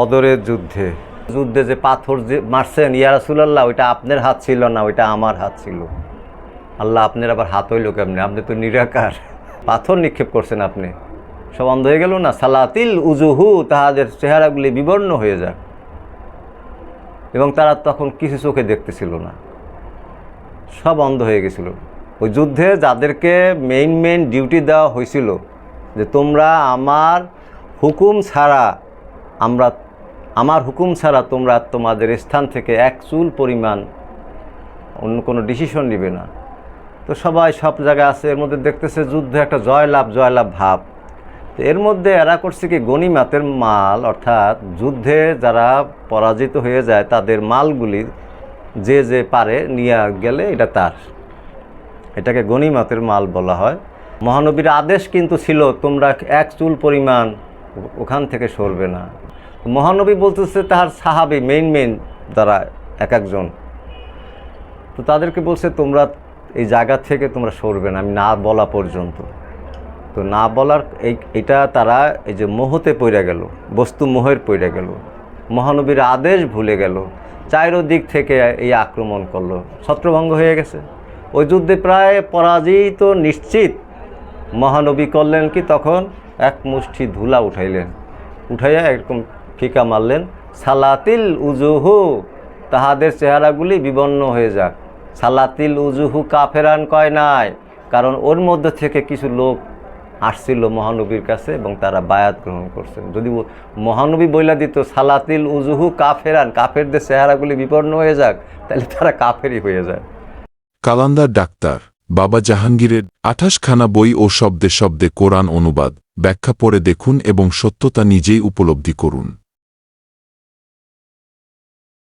বদরের যুদ্ধে। যুদ্ধে যে পাথর যে মারছেন ইয়ারাসুল্লাহ ওইটা আপনার হাত ছিল না, ওইটা আমার হাত ছিল। আল্লাহ আপনার আবার হাত হইল কেমনি? আপনি তো নিরাকার। পাথর নিক্ষেপ করছেন আপনি। সব অন্ধ হয়ে গেল না? সালাতিল উজুহু, তাহাদের চেহারাগুলি বিবর্ণ হয়ে যাক। এবং তারা তখন কিছু চোখে দেখতেছিল না। সব অন্ধ হয়ে গেছিল। ওই যুদ্ধে যাদেরকে মেইন মেইন ডিউটি দেওয়া হয়েছিল, যে তোমরা আমার হুকুম ছাড়া আমরা আমার হুকুম ছাড়া তোমরা তোমাদের স্থান থেকে এক চুল পরিমাণ অন্য কোনো ডিসিশন নিবে না। তো সবাই সব জায়গায় আছে, এর মধ্যে দেখতেছে যুদ্ধে একটা জয়লাভ জয়লাভ ভাব। তো এর মধ্যে এরা করছে কি, গণিমাতের মাল, অর্থাৎ যুদ্ধে যারা পরাজিত হয়ে যায়, তাদের মালগুলি যে যে পারে নিয়ে গেলে এটা তার। এটাকে গণিমাতের মাল বলা হয়। মহানবীর আদেশ কিন্তু ছিল, তোমরা এক চুল পরিমাণ ওখান থেকে সরবে না। মহানবী বলতেছে তাহার সাহাবি মেইন মেইন যারা এক একজন। তো তাদেরকে বলছে, তোমরা এই জায়গা থেকে তোমরা সরবে না, আমি না বলা পর্যন্ত। তো না বলার এই, এটা তারা এই যে মোহতে পড়ে গেল, বস্তু মোহের পড়ে গেল। মহানবীর আদেশ ভুলে গেল চাইরদিক থেকে এই আক্রমণ করল। ছত্রভঙ্গ হয়ে গেছে। ওই যুদ্ধে প্রায় পরাজিত নিশ্চিত মহানবী করলেন কি, তখন এক মুষ্টি ধুলা উঠাইলেন। উঠাইয়া এরকম ফিকা মারলেন, সালাতিল উজুহু তাহাদের চেহারাগুলি বিবর্ণ হয়ে যাক। সালাতিল উজুহু কাফেরান কয় নাই কারণ ওর মধ্যে থেকে কিছু লোক আসছিল মহানবীর কাছে এবং তারা বায়াত গ্রহণ করছেন। যদি মহানবী বইলা দিত, সালাতিল উজুহু কাফেরান কাফেরদের চেহারাগুলি বিবর্ণ হয়ে যাক, তাহলে তারা কাফেরই হয়ে যায়। কালান্দার ডাক্তার, বাবা জাহাঙ্গীরের আঠাশখানা বই ও শব্দে শব্দে কোরআন অনুবাদ, ব্যাখ্যা পড়ে দেখুন এবং সত্যতা নিজেই উপলব্ধি করুন।